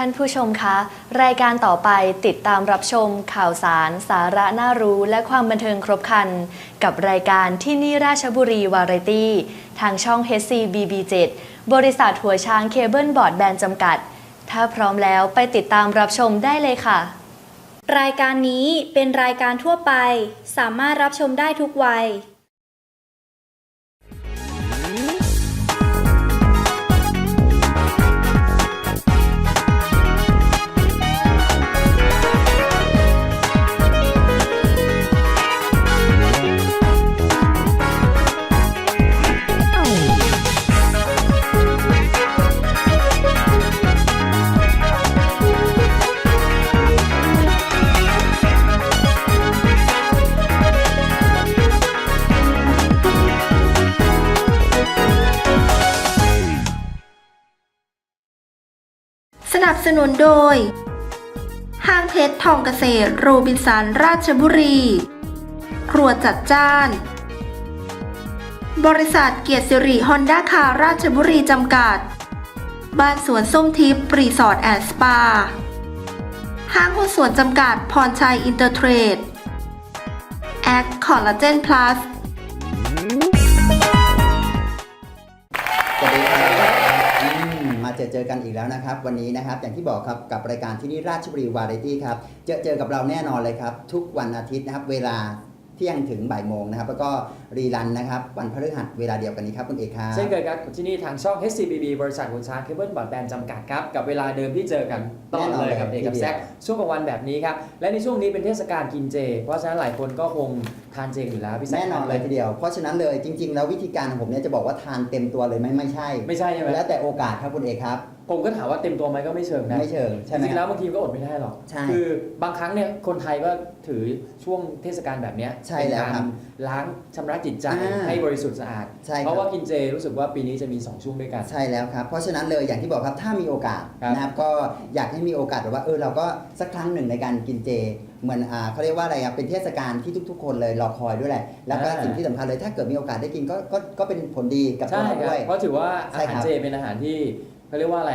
ท่านผู้ชมคะ รายการต่อไปติดตามรับชมข่าวสาร สาระน่ารู้และความบันเทิงครบคัน กับรายการที่นี่ราชบุรีวาไรตี้ ทางช่อง HCBB7 บริษัทหัวช้างเคเบิลบอร์ดแบนด์จำกัด ถ้าพร้อมแล้วไปติดตามรับชมได้เลยค่ะ รายการนี้เป็นรายการทั่วไป สามารถรับชมได้ทุกวัย นับสนุนโดย ห้างเพชรทองเกษตร โรบินสัน ราชบุรี ครัวจัดจ้าน บริษัทเกียรติสิริฮอนด้าคาราชบุรีจำกัด บ้านสวนส้มทิพย์รีสอร์ทแอนด์สปา ห้างหุ้นส่วนจำกัด พรชัยอินเตอร์เทรด แอคคอลลาเจนพลัส เจอเจอกันอีกแล้วนะครับ วันนี้นะครับอย่างที่บอกครับกับรายการที่นี่ราชบุรีวาไรตี้ครับเจอเจอกับเราแน่นอนเลยครับ ทุกวันอาทิตย์นะครับ เวลา เที่ยงถึงบ่ายโมงนะครับแล้วก็รีรันนะครับวันพฤหัสเวลาเดียวกันนี้ครับคุณเอกครับเช่นเคยครับที่นี่ทางช่อง HCBB บริษัทหัวช้างเคเบิลบอร์ดแบนด์จำกัดครับ กับเวลาเดิมที่เจอกันตลอดเลยกับแน่นอนเลยเอกกับทีเดียวแซกช่วงกลางวันแบบนี้ครับ และในช่วงนี้เป็นเทศกาลกินเจ เพราะฉะนั้นหลายคนก็คงทานเจอยู่แล้วพี่แซกแน่นอนเลยทีเดียวเพราะฉะนั้นเลยจริง ๆ แล้ววิธีการของผมเนี่ยจะบอกว่าทานเต็มตัวเลยไหมไม่ใช่ ไม่ใช่ใช่ไหมแล้วแต่โอกาสครับคุณเอกครับ ผมก็ถามว่าเต็มตัวไหมก็ไม่เชิงนะไม่เชิงจใช่ไหมริงๆคแล้รัวบบางทีก็อดไม่ได้หรอก ใช่คือบางครั้งเนี่ยคนไทยก็ถือช่วงเทศกาลแบบเนี้ยใช่เป็นแล้วการครับล้างชำระจิตใจอ่าให้บริสุทธิ์สะอาด ใช่คเพรับราะว่ากินเจรู้สึกว่าปีนี้จะมีสองช่วงด้วยกัน ใช่แล้วครับ เพราะฉะนั้นเลยอย่างที่บอกครับถ้ามีโอกาสครับนะครับก็อยากให้มีโอกาสแบบว่าเออเราก็สักครั้งหนึ่งในการกินเจ เหมือนอ่าเขาเรียกว่าอะไรครับเป็นเทศกาลที่ทุก ๆ คนเลยรอคอยด้วยแหละ แล้วก็อ่า สิ่งที่สำคัญเลยถ้าเกิดมีโอกาสได้กินก็ก็ก็เป็นผลดีกับตัวใช่เราครัด้บวย เพราะถือว่าอาใช่หารครับเจเป็นอาหารที่ เขาเรียกว่าอะไร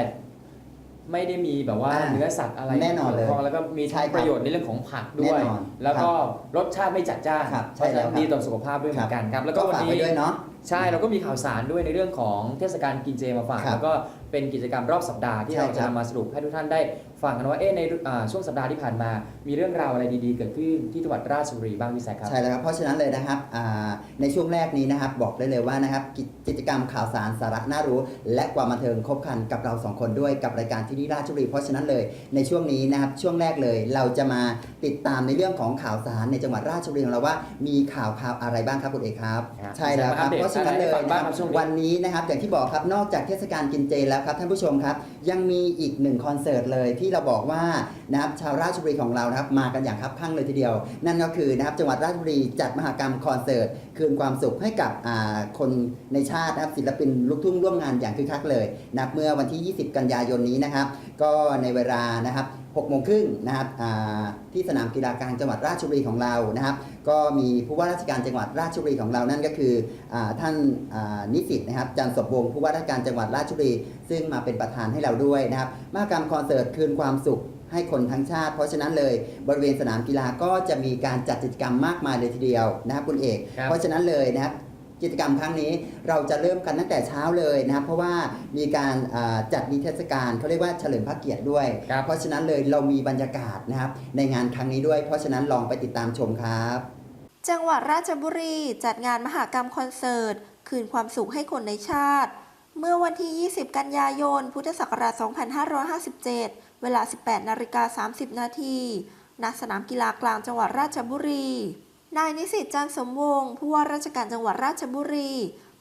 ไม่ได้มีแบบว่าอ่าเนื้อสัตว์อะไรแน่นอนเลยกี่วข้งแล้วก็มีใช่ทั้งครับประโยชน์ในเรื่องของผักด้วย แน่นอนแล้วก็รสชาติไม่จัดจ้านครับเพราะฉะนั้นใช่แล้วครับ ดีต่อสุขภาพด้วยเหมือนกันครับ แล้วก็วันฝากนี้ ไว้ด้วยเนาะ ใช่เราก็มีข่าวสารด้วยในเรื่องของเทศกาลกินเจมาฝากครับแล้วก็เป็นกิจกรรมรอบสัปดาห์ที่ใช่เราจะครับนำมาสรุปให้ทุกท่านได้ ฟังกันว่าเอ๊ะในอ่าช่วงสัปดาห์ที่ผ่านมา มีเรื่องราวอะไรดีๆ เกิดขึ้นที่จังหวัดราชบุรีบ้างพี่แซคครับ ใช่แล้วครับ เพราะฉะนั้นเลยนะครับอ่าในช่วงแรกนี้นะครับ บอกได้เลยว่านะครับกิกิจกรรมข่าวสารสาระน่ารู้ และความบันเทิงครบครันกับเราสองคนด้วยกับรายการที่นี่ราชบุรี เพราะฉะนั้นเลยในช่วงนี้นะครับช่วงแรกเลยเราจะมาติดตามในเรื่องของข่าวสารในจังหวัดราชบุรีของเราว่ามีข่าวข่าวอะไรบ้างครับคุณเอกครับ ครับใช่แล้วครับจะมาอัปเดตเพราะฉะนั้นเลยให้ฟังนะบ้าคงรับครับช่วงนี้ วันนี้นะครับอย่างที่บอกครับนอกจากเทศกาลกินเจแล้วครับท่านผู้ชมครับ ยังมีอีกหนึ่งคอนเสิร์ตเลยที่เราบอกว่านะครับชาวราชบุรีของเรานะครับมากันอย่างคับข้างเลยทีเดียว นั่นก็คือนะครับจังหวัดราชบุรีจัดมหกรรมคอนเสิร์ตคืนความสุขให้กับคนในชาตินะครับศิลปินลูกทุ่งร่วมงานอย่างคึกคักเลยนับเมื่อวันที่ 20 กันยายนนี้นะครับ ก็ในเวลานะครับ 6โมงครึ่งนะครับอ่าที่สนามกีฬากลางจังหวัดราชบุรีของเรานะครับ ก็มีผู้ว่าราชการจังหวัดราชบุรีของเรานั่นก็คืออาท่านอ่านิสิตนะครับจันทร์สมวงศ์ผู้ว่าราชการจังหวัดราชบุรี ซึ่งมาเป็นประธานให้เราด้วยนะครับมหกรรมคอนเสิร์ตคืนความสุขให้คนทั้งชาติ เพราะฉะนั้นเลยบริเวณสนามกีฬาก็จะมีการจัดกิจกรรมมากมายเลยทีเดียวนะครับคุณเอกครับเพราะฉะนั้นเลยนะครับ กิจกรรมครั้งนี้เราจะเริ่มกันตั้งแต่เช้าเลยนะครับเพราะว่ามีการอ่าจัดนิทรรศการเขาเรียกว่าเฉลิมพระเกียรติด้วย ครับ เพราะฉะนั้นเลยเรามีบรรยากาศนะครับในงานครั้งนี้ด้วย เพราะฉะนั้นลองไปติดตามชมครับ จังหวัดราชบุรีจัดงานมหกรรมคอนเสิร์ต คืนความสุขให้คนในชาติ เมื่อวันที่ 20 กันยายน พุทธศักราช 2557 เวลา 18 นาฬิกา 30 นาทีณสนามกีฬากลางจังหวัดราชบุรี นายนิสิตจันสมวงศ์ผู้ว่าราชการจังหวัดราชบุรี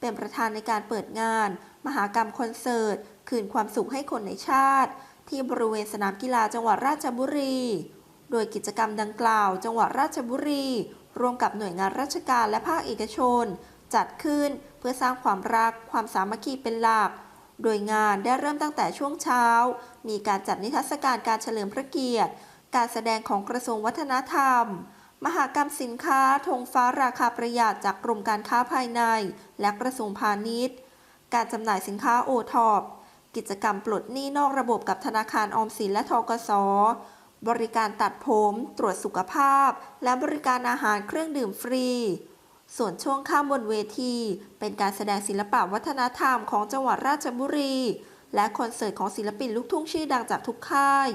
เป็นประธานในการเปิดงาน มหากรรมคอนเสิร์ต คืนความสุขให้คนในชาติ ที่บริเวณสนามกีฬาจังหวัดราชบุรี โดยกิจกรรมดังกล่าว จังหวัดราชบุรี ร่วมกับหน่วยงานราชการและภาคเอกชน จัดขึ้นเพื่อสร้างความรักความสามัคคีเป็นหลัก โดยงานได้เริ่มตั้งแต่ช่วงเช้า มีการจัดนิทรรศการการเฉลิมพระเกียรติ การแสดงของกระทรวงวัฒนธรรม มหากรรมสินค้าธงฟ้าราคาประหยัดจากกรมการค้าภายใน และกระทรวงพาณิชย์ การจำหน่ายสินค้าโอท็อปกิจกรรมปลดหนี้นอกระบบกับธนาคารออมสินและทกส บริการตัดผม ตรวจสุขภาพ และบริการอาหารเครื่องดื่มฟรี ส่วนช่วงข้ามบนเวที เป็นการแสดงศิลปะวัฒนธรรมของจังหวัดราชบุรี และคอนเสิร์ตของศิลปินลูกทุ่งชื่อดังจากทุกค่าย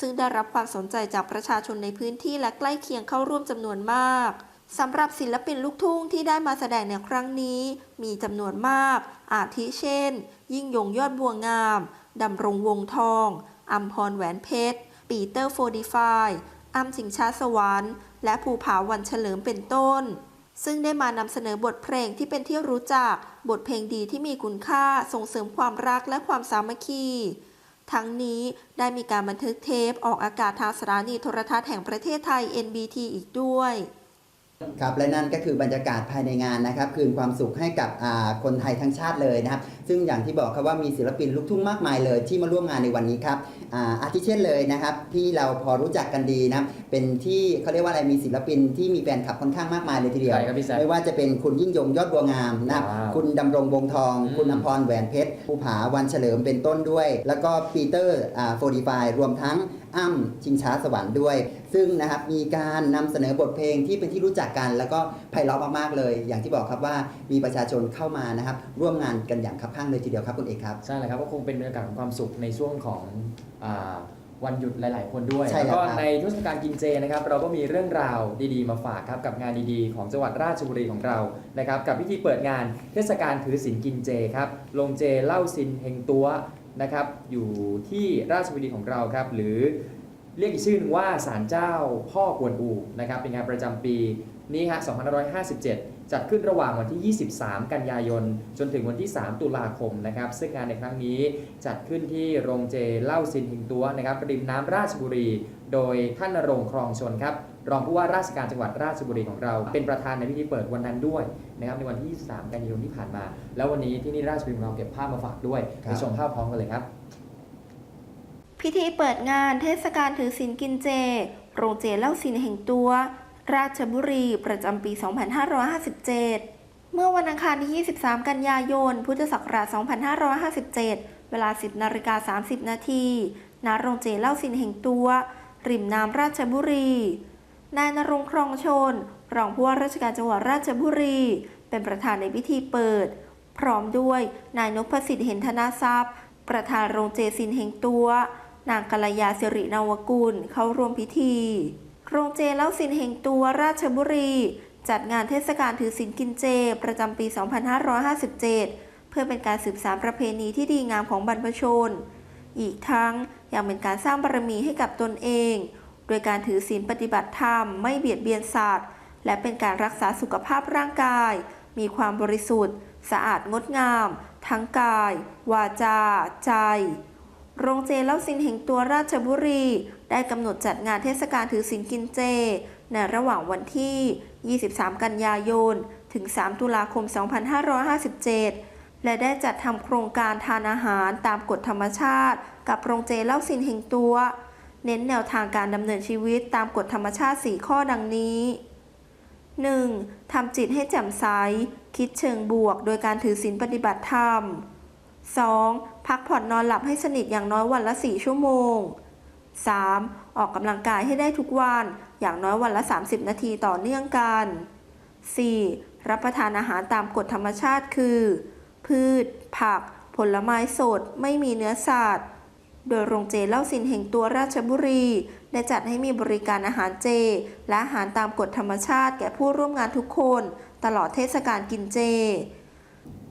ซึ่งได้รับความสนใจจากประชาชนในพื้นที่และใกล้เคียงเข้าร่วมจำนวนมากสำหรับศิลปินลูกทุ่งที่ได้มาแสดงในครั้งนี้ มีจำนวนมาก อาทิเช่น ยิ่งยงยอดบัวงามดำรงวงทองอัมพรแหวนเพชร ปีเตอร์โฟดีฟายอัมสิงชาสวรรค์และภูผาวันเฉลิมเป็นต้น ซึ่งได้มานำเสนอบทเพลงที่เป็นที่รู้จัก บทเพลงดีที่มีคุณค่าส่งเสริมความรักและความสามัคคี ทั้งนี้ได้มีการบันทึกเทปออกอากาศทางสถานีโทรทัศน์แห่งประเทศไทย NBT อีกด้วย ครับและนั่นก็คือบรรยากาศภายในงานนะครับ คืนความสุขให้กับอ่าคนไทยทั้งชาติเลยนะครับ ซึ่งอย่างที่บอกครับว่ามีศิลปินลูกทุ่งมากมายเลย ที่มาร่วมงานในวันนี้ครับอ่าอาทิเช่นเลยนะครับ ที่เราพอรู้จักกันดีนะครับเป็นที่เขาเรียกว่าอะไรมีศิลปินที่มีแฟนคลับค่อนข้างมากมายเลยทีเดียวใช่ครับพี่แซคไม่ว่าจะเป็นคุณยิ่งยงยอดบัวงามนะครับว้าวคุณดำรงวงทองอืมคุณอภรแหวนเพชรภูผาวันเฉลิมเป็นต้นด้วย แล้วก็ปีเตอร์โฟดีฟรวมทั้ง อ้ำชิงช้าสวรรค์ด้วย ซึ่งนะครับมีการนำเสนอบทเพลงที่เป็นที่รู้จักกัน แล้วก็ไพเราะมากๆเลย อย่างที่บอกครับว่ามีประชาชนเข้ามานะครับ ร่วมงานกันอย่างคับข้างเลยทีเดียวครับคุณเอกครับ ใช่เลยครับก็คงเป็นบรรยากาศของความสุขในช่วงของอาวันหยุดหลาย ๆ คนด้วยใช่แล้วแล้วก็ครับในเทศกาลกินเจนะครับ เราก็มีเรื่องราวดีๆ มาฝากครับกับงานดีๆ ของจังหวัดราชบุรีของเรานะครับ กับพิธีเปิดงานเทศกาลถือศีลกินเจครับ ลงเจเล่าซินเฮงตัว นะครับ อยู่ที่ราชบุรีของเราครับ หรือเรียกอีกชื่อหนึงว่าศาลเจ้าพ่อกวนอูนะครับ เป็นงานประจำปีนี้ฮะ2557 จัดขึ้นระหว่างวันที่ 23 กันยายน จนถึงวันที่ 3 ตุลาคมนะครับ ซึ่งงานในครั้งนี้จัดขึ้นที่โรงเจเล่าซินหิงตัวนะครับริมน้ำราชบุรี โดยท่านนรงครองชนครับ รองผู้ว่าราชการจังหวัดราชบุรีของเรา เป็นประธานในพิธีเปิดวันนั้นด้วยนะครับในวันที่ 23 กันยายนที่ผ่านมา แล้ววันนี้ที่นี่ราชบุรีของเราเก็บภาพมาฝากด้วยครัไปบชมภาพพร้อมกันเลยครับ พิธีเปิดงานเทศกาลถือศีลกินเจ โรงเจเล่าศีลแห่งตัว ราชบุรีประจำปี 2557เมื่อวันอังคารที่ 23 กันยายน พุทธศักราช 2557 เวลา 10นาฬิกา30 นาทีณโรงเจเล่าศีลแห่งตัว ริมน้ำราชบุรี นายนรงครองชน รองผู้ว่าราชการจังหวัดราชบุรี เป็นประธานในพิธีเปิด พร้อมด้วยนายนพสิทธิ์เห็นธนาทรัพย์ ประธานโรงเจซินเฮงตัวนางกัลยาสิรินาวกุลเข้าร่วมพิธี โรงเจเล่าสินเฮงตัวราชบุรี จัดงานเทศกาลถือศีลกินเจ ประจำปี 2557 เพื่อเป็นการสืบสานประเพณีที่ดีงามของบรรพชน อีกทั้งยังเป็นการสร้างบารมีให้กับตนเอง ดยการถือศีลปฏิบัติธรรมไม่เบียดเบียนสัตว์และเป็นการรักษาสุขภาพร่างกาย มีความบริสุทธิ์ สะอาดงดงาม ทั้งกาย วาจา ใจ โรงเจเล่าสินแห่งตัวราชบุรี ได้กำหนดจัดงานเทศกาลถือศีลกินเจ ในระหว่างวันที่ 23 กันยายน ถึง 3 ตุลาคม 2557และได้จัดทำโครงการทานอาหารตามกฎธรรมชาติ กับโรงเจเล่าสินแห่งตัว เน้นแนวทางการดำเนินชีวิตตามกฎธรรมชาติ 4 ข้อดังนี้ 1. ทำจิตให้แจ่มใส คิดเชิงบวก โดยการถือศีลปฏิบัติธรรม 2. พักผ่อนนอนหลับให้สนิทอย่างน้อยวันละ 4 ชั่วโมง 3. ออกกำลังกายให้ได้ทุกวัน อย่างน้อยวันละ 30 นาทีต่อเนื่องกัน 4. รับประทานอาหารตามกฎธรรมชาติคือ พืช ผัก ผลไม้สด ไม่มีเนื้อสัตว์ โดยโรงเจเล่าสินแห่งตัวราชบุรี ได้จัดให้มีบริการอาหารเจ และอาหารตามกฎธรรมชาติแก่ผู้ร่วมงานทุกคน ตลอดเทศกาลกินเจ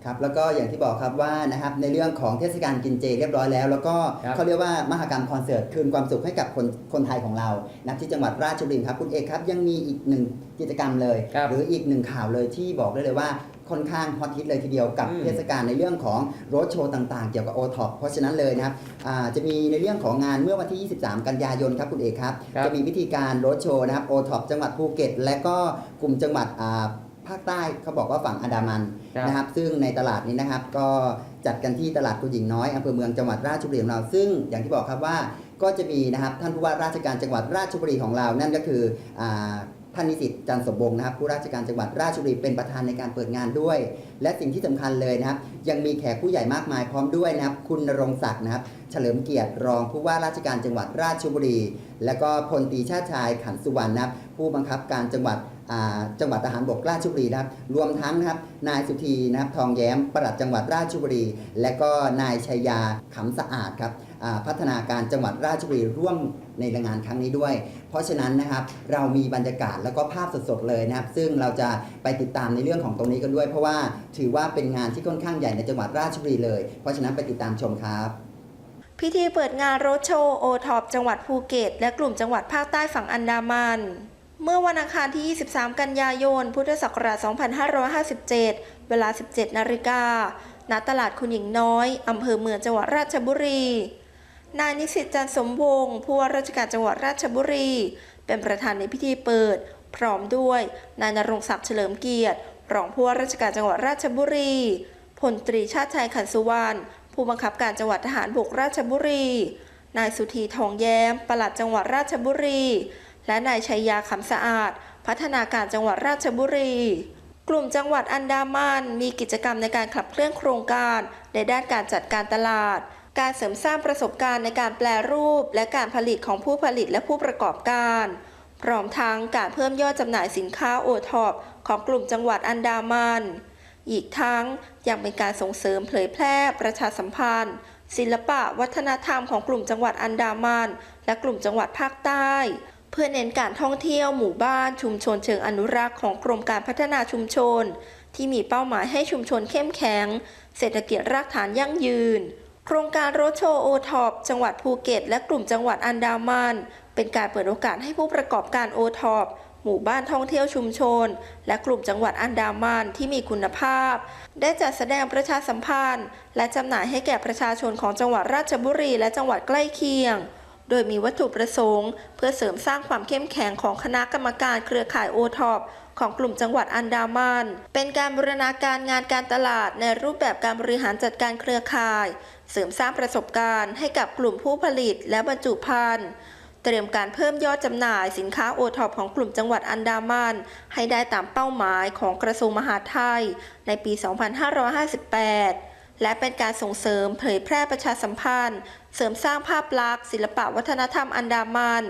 ครับแล้วก็อย่างที่บอกครับว่านะครับในเรื่องของเทศกาลกินเจเรียบร้อยแล้ว แล้วก็ครับเขาเรียกว่ามหกรรมคอนเสิร์ตคืนความสุขให้กับคนคนไทยของเรานะที่จังหวัดราชบุรีครับคุณเอกครับยังมีอีกหนึ่งกิจกรรมเลย ครับหรืออีกหนึ่งข่าวเลยที่บอกได้เลยว่าค่อนข้างฮอตฮิตเลยทีเดียวกับอืม เทศกาลในเรื่องของรถโชว์ต่างๆ เกี่ยวกับโอท็อปเพราะฉะนั้นเลยนะครับอ่าจะมีในเรื่องของงานเมื่อวันที่ 23 กันยายนครับคุณเอกครับ ครับ จะมีพิธีการรถโชว์นะครับโอท็อปจังหวัดภูเก็ต และก็กลุ่มจังหวัดอ่าภาคใต้เขาบอกว่าฝั่งอันดามันครับ นะครับ ซึ่งในตลาดนี้นะครับ ก็จัดกันที่ตลาดกุหญิงน้อยอำเภอเมืองจังหวัดราชบุรีของเรา ซึ่งอย่างที่บอกครับว่าก็จะมีนะครับท่านผู้ว่าราชการจังหวัดราชบุรีของเรา นั่นก็คืออาท่านนิสิตจันทร์สมบงศ์นะครับ ผู้ราชการจังหวัดราชบุรีเป็นประธานในการเปิดงานด้วย และสิ่งที่สำคัญเลยนะครับ ยังมีแขกผู้ใหญ่มากมายพร้อมด้วยนะครับ คุณณรงค์ศักดิ์นะครับ เฉลิมเกียรติรองผู้ว่าราชการจังหวัดราชบุรี และก็พลตรีชาติชายขันสุวรรณนะครับ ผู้บังคับการจังหวัดอ่า จังหวัดทหารบกราชบุรีนะครับรวมทั้งนะครับนายสุธีนะครับทองแย้มปลัดจังหวัดราชบุรี และก็นายชัยยาขำสะอาดครับพัฒนาการจังหวัดราชบุรีร่วมในงานครั้งนี้ด้วย เพราะฉะนั้นนะครับเรามีบรรยากาศแล้วก็ภาพสดๆเลยนะครับ ซึ่งเราจะไปติดตามในเรื่องของตรงนี้กันด้วย เพราะว่าถือว่าเป็นงานที่ค่อนข้างใหญ่ในจังหวัดราชบุรีเลย เพราะฉะนั้นไปติดตามชมครับพิธีเปิดงานรถโชว์โอท็อปจังหวัดภูเก็ต และกลุ่มจังหวัดภาคใต้ฝั่งอันดามัน เมื่อวันอังคารที่ 23 กันยายน พุทธศักราช 2557 เวลา 17 นาฬิกา ณ ตลาดคุณหญิงน้อย อำเภอเมืองจังหวัดราชบุรี นายนิสิตจันสมวงศ์ผู้ว่าราชการจังหวัดราชบุรี เป็นประธานในพิธีเปิด พร้อมด้วย นายนรงศักดิ์เฉลิมเกียรติ รองผู้ว่าราชการจังหวัดราชบุรี พลตรีชาติชัยขันสุวรรณ ผู้บังคับการจังหวัดทหารบกราชบุรี นายสุธีทองแย้ม ปลัดจังหวัดราชบุรี และนายชัยยาขำสะอาด พัฒนาการจังหวัดราชบุรี กลุ่มจังหวัดอันดามันมีกิจกรรมในการขับเคลื่อนโครงการ ในด้านการจัดการตลาด การเสริมสร้างประสบการณ์ในการแปลรูป และการผลิตของผู้ผลิตและผู้ประกอบการ พร้อมทั้งการเพิ่มยอดจำหน่ายสินค้าโอท็อปของกลุ่มจังหวัดอันดามัน อีกทั้งยังเป็นการส่งเสริมเผยแพร่ประชาสัมพันธ์ศิลปะวัฒนธรรมของกลุ่มจังหวัดอันดามัน และกลุ่มจังหวัดภาคใต้ เพื่อเน้นการท่องเที่ยวหมู่บ้านชุมชนเชิงอนุรักษ์ของกรมการพัฒนาชุมชน ที่มีเป้าหมายให้ชุมชนเข้มแข็ง เศรษฐกิจรากฐานยั่งยืน โครงการโรโชว์โอท็อปจังหวัดภูเก็ต และกลุ่มจังหวัดอันดามัน เป็นการเปิดโอกาสให้ผู้ประกอบการโอท็อปหมู่บ้านท่องเที่ยวชุมชน และกลุ่มจังหวัดอันดามันที่มีคุณภาพ ได้จัดแสดงประชาสัมพันธ์ และจำหน่ายให้แก่ประชาชนของจังหวัดราชบุรีและจังหวัดใกล้เคียง โดยมีวัตถุประสงค์ เพื่อเสริมสร้างความเข้มแข็งของคณะกรรมการเครือข่ายโอทอปของกลุ่มจังหวัดอันดามัน เป็นการบูรณาการงานการตลาดในรูปแบบการบริหารจัดการเครือข่าย เสริมสร้างประสบการณ์ให้กับกลุ่มผู้ผลิตและบรรจุภัณฑ์เตรียมการเพิ่มยอดจำหน่ายสินค้าโอท็อปของกลุ่มจังหวัดอันดามัน ให้ได้ตามเป้าหมายของกระทรวงมหาดไทย ในปี 2558 และเป็นการส่งเสริมเผยแพร่ประชาสัมพันธ์ เสริมสร้างภาพลักษณ์ศิลปะวัฒนธรรมอันดามัน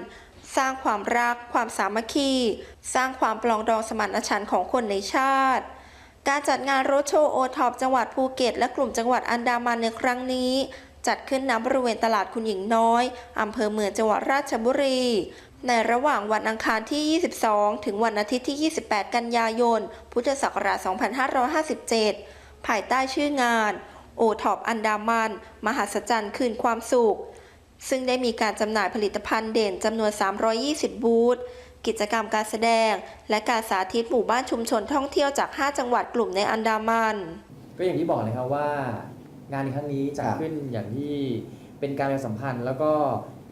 สร้างความรัก ความสามัคคี สร้างความปลองดองสมานฉันท์ของคนในชาติ การจัดงานโรถโชว์โอท็อปจังหวัดภูเก็ต และกลุ่มจังหวัดอันดามันในครั้งนี้ จัดขึ้นณบริเวณตลาดคุณหญิงน้อย อำเภอเมืองจังหวัดราชบุรี ในระหว่างวันอังคารที่ 22 ถึงวันอาทิตย์ที่ 28 กันยายน พุทธศักราช 2557 ภายใต้ชื่องาน โอท็อปอันดามัน มหัศจรรย์คืนความสุข ซึ่งได้มีการจำหน่ายผลิตภัณฑ์เด่นจำนวน 320 บูธ กิจกรรมการแสดง และการสาธิตหมู่บ้านชุมชนท่องเที่ยวจาก 5 จังหวัดกลุ่มในอันดามัน ก็อย่างที่บอกเลยครับว่างานในครั้งนี้จัดครับขึ้นอย่างที่เป็นการประชาสัมพันธ์ แล้วก็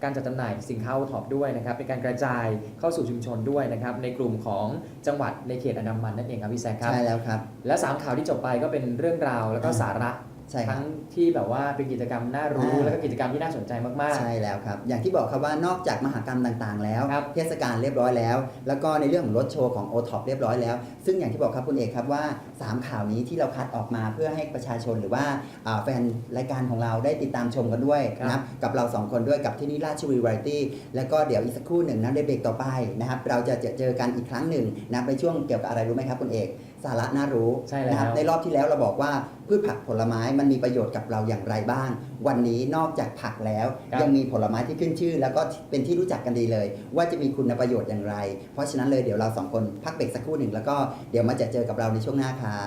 การจัดจำหน่ายสินค้าโอท็อปด้วยนะครับ เป็นการกระจายเข้าสู่ชุมชนด้วยนะครับ ในกลุ่มของจังหวัดในเขตอันดามันนั่นเองครับพี่แซคครับ ใช่แล้วครับ และสามข่าวที่จบไปก็เป็นเรื่องราวแล้วก็สาระ ใช่ครัทั้บงที่แบบว่าเป็นกิจกรรมน่ารู้อ่าแล้วก็กิจกรรมที่น่าสนใจมาก ใช่แล้วครับ อย่างที่บอกครับว่านอกจากมหากรรมต่างๆ แล้ว ครับเทศกาลเรียบร้อยแล้ว แล้วก็ในเรื่องของรถโชว์ของ o t o p เรียบร้อยแล้ว ซึ่งอย่างที่บอกครับคุณเอกครับว่า 3 ข่าวนี้ที่เราคัดออกมาเพื่อให้ประชาชนหรือว่าอ่าแฟนรายการของเราได้ติดตามชมกันด้วยครับ นะครับกับเรา 2 คนด้วยกับที่นี่ราชบุรีวาไรตี้แล้วก็เดี๋ยวอีกสักครู่หนึ่งนะในเบรกต่อไปนะครับเราจะเจอเจอกันอีกครั้งหนึ่งนะในช่วงเกี่ยวกับอะไรรู้ไหมครับคุณเอกสาระน่ารู้ใช่แล้ว นะครับในรอบที่แล้วเราบอกว่าพืชผักผลไม้มันมีประโยชน์กับเราอย่างไรบ้าง วันนี้นอกจากผักแล้ว ครับยังมีผลไม้ที่ขึ้นชื่อ แล้วก็เป็นที่รู้จักกันดีเลย ว่าจะมีคุณประโยชน์อย่างไร เพราะฉะนั้นเลยเดี๋ยวเราสองคนพักเบรกสักครู่หนึ่งแล้วก็เดี๋ยวมาจะเจอกับเราในช่วงหน้าครั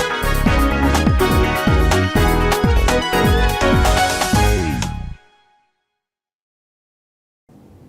บ